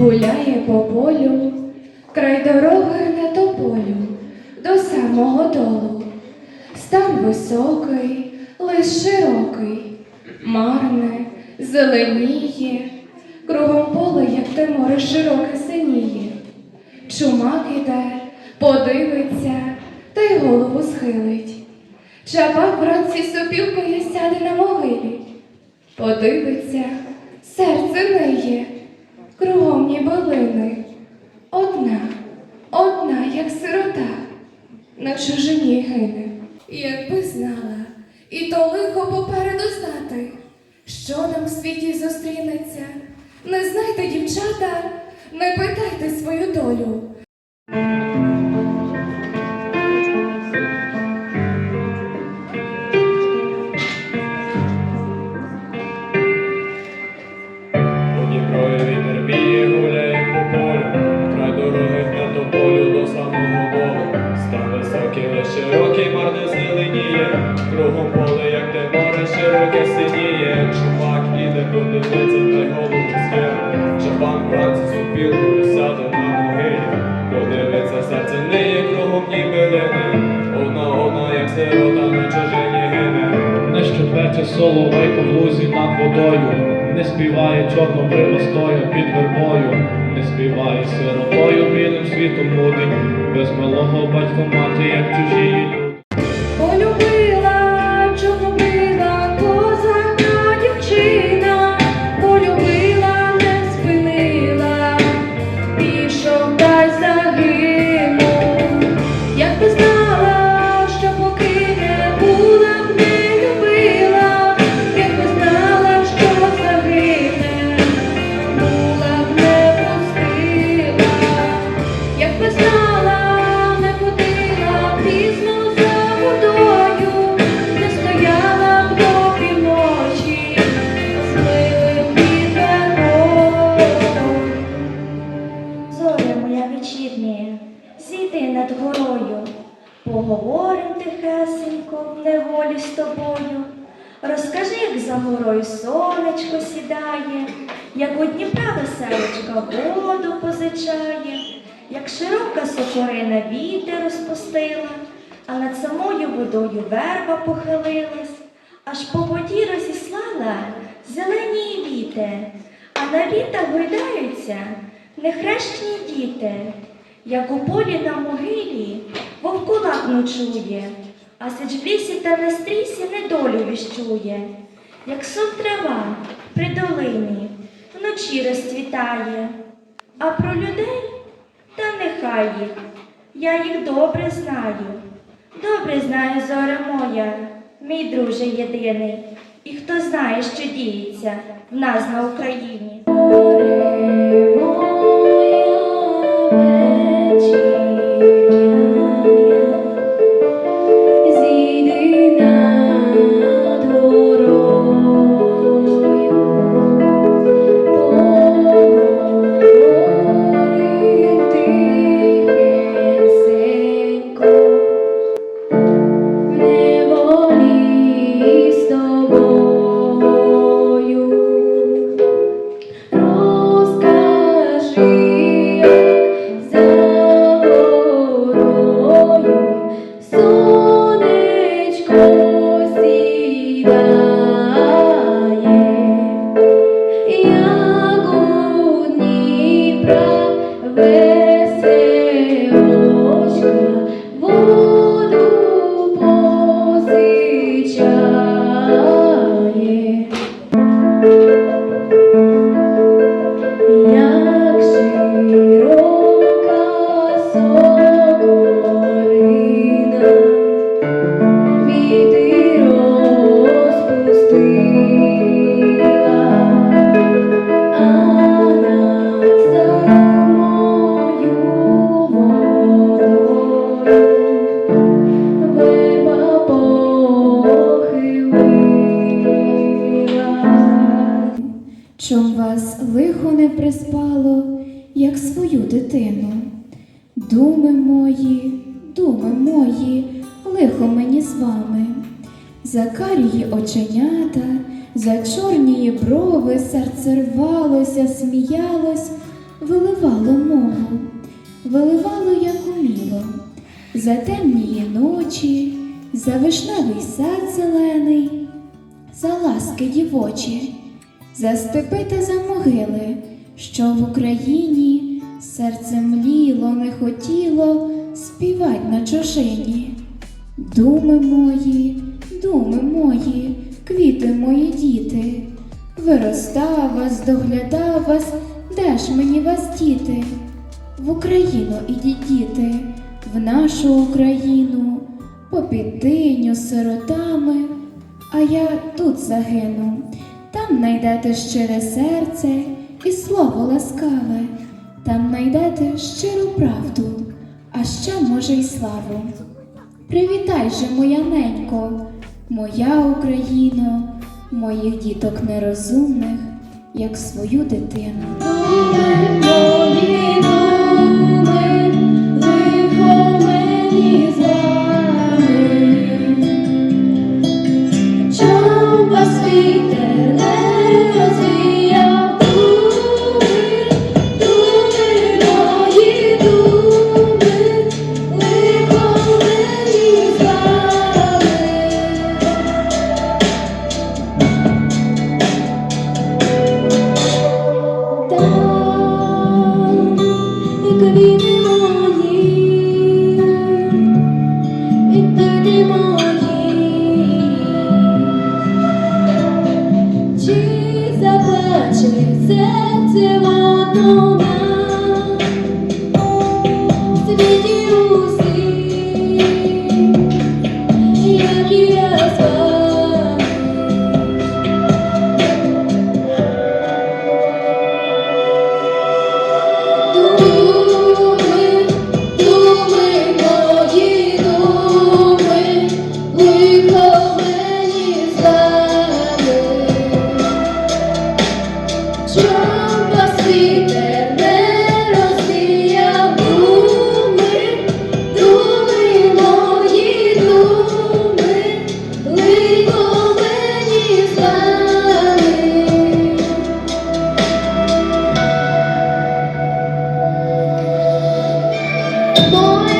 гуляє по полю, край дороги на тополю, до самого долу. Стан високий, лиш широкий, марне, зеленіє, кругом поле, як те море широке синіє. Чумак іде, подивиться, та й голову схилить. Чапак вранці сопілкою сяде на могилі. Подивиться, серце неє, кругом ніби лини. Одна, одна, як сирота, на чужині гине. Якби знала, і то лихо попереду знати, що нам в світі зустрінеться. Не знайте, дівчата, не питайте свою долю. Соловейко в лузі над водою, не співає чорнобрива стоя під вербою, не співає сиротою білим світом буде, без малого батько мати, як чужі як у Дніпра веселочка воду позичає, як широка сокорина вітер розпустила, а над самою водою верба похилилась, аж по воді розіслала зелені віти, а на вітах гойдаються нехрещені діти, як у полі на могилі вовкулак ночує, а сич в лісі та на стрісі недолю віщує, як сон трава при долині вночі розцвітає, а про людей та нехай їх, я їх добре знаю, добре знаю зоря моя, мій друже єдиний, і хто знає, що діється в нас на Україні. Серце рвалося, сміялось, виливало мову, виливало, як уміло, за темні ночі, за вишневий сад зелений, за ласки дівочі, за степи та за могили, що в Україні серце мліло, не хотіло співать на чужині. Думи мої, думи мої, квіти мої діти, виростав вас, доглядав вас, де ж мені вас діти? В Україну ідіть діти, в нашу Україну, попід диню сиротами, а я тут загину, там найдете щире серце і слово ласкаве, там найдете щиру правду, а ще може й славу. Привітай же, моя ненько, моя Україно, моїх діток нерозумних, як свою дитину. Заплаче серце воно нам, Моя,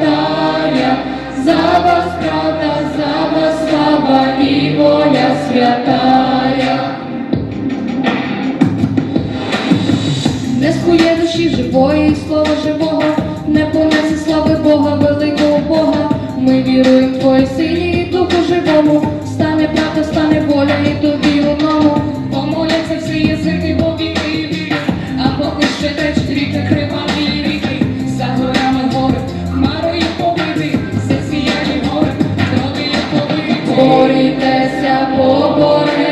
святая, за вас правда, за вас слава и воля святая. Не скує душі живої, слова живого, не понесе слави Бога, великого Бога. Ми віруємо в твої силі і духу живому. Стане правда, стане воля і тобі одному. Помоляться всі язики, бо віки і вірять, а поки ще тече ріка крива.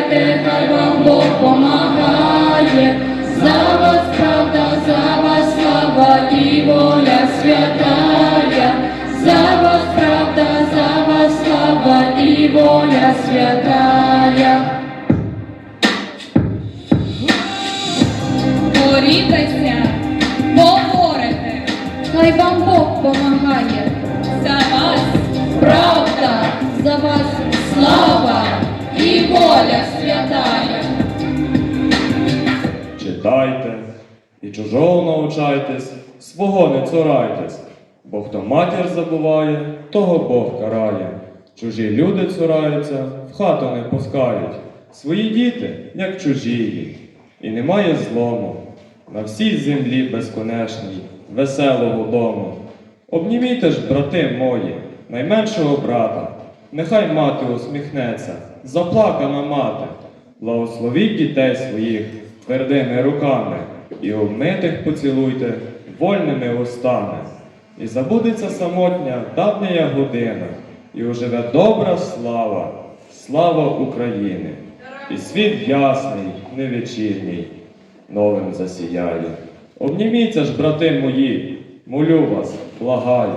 Поборете, хай вам Бог помагає. За вас правда, за вас слава і воля святая. За вас правда, за вас слава і воля святая. І чужого научайтесь, свого не цурайтесь, бо хто матір забуває, того Бог карає. Чужі люди цураються, в хату не пускають, свої діти, як чужії, і немає злому. На всій землі безконечній, веселого дому. Обнімійте ж, брати мої, найменшого брата, нехай мати усміхнеться, заплакана мати, благословіть дітей своїх твердими руками, і обмитих поцілуйте вольними устами. І забудеться самотня давня година, і оживе добра слава, слава України, і світ ясний, невечірній, новим засіяє. Обніміться ж, брати мої, молю вас, благаю.